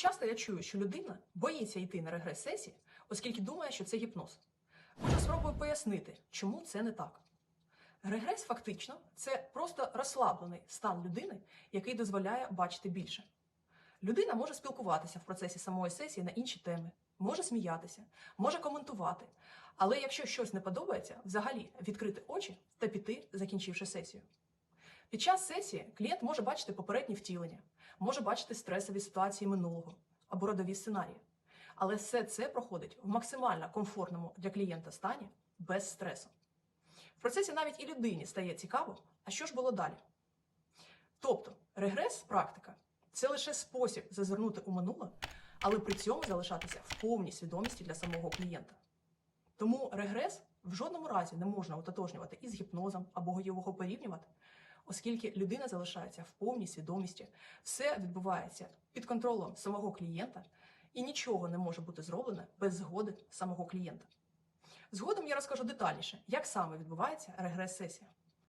часто я чую, що людина боїться йти на регрес-сесії, оскільки думає, що це гіпноз. Отже, спробую пояснити, чому це не так. Регрес фактично це просто розслаблений стан людини, який дозволяє бачити більше. Людина може спілкуватися в процесі самої сесії на інші теми, може сміятися, може коментувати. Але якщо щось не подобається, взагалі відкрити очі та піти, закінчивши сесію. Під час сесії клієнт може бачити попередні втілення, може бачити стресові ситуації минулого або родові сценарії. Але все це проходить в максимально комфортному для клієнта стані без стресу. В процесі навіть і людині стає цікаво, а що ж було далі. Тобто, регрес практика це лише спосіб зазирнути у минуле, але при цьому залишатися в повній свідомості для самого клієнта. Тому регрес в жодному разі не можна ототожнювати із гіпнозом або його порівнювати, оскільки людина залишається в повній свідомості, все відбувається під контролем самого клієнта, і нічого не може бути зроблено без згоди самого клієнта. Згодом я розкажу детальніше, як саме відбувається регрес-сесія.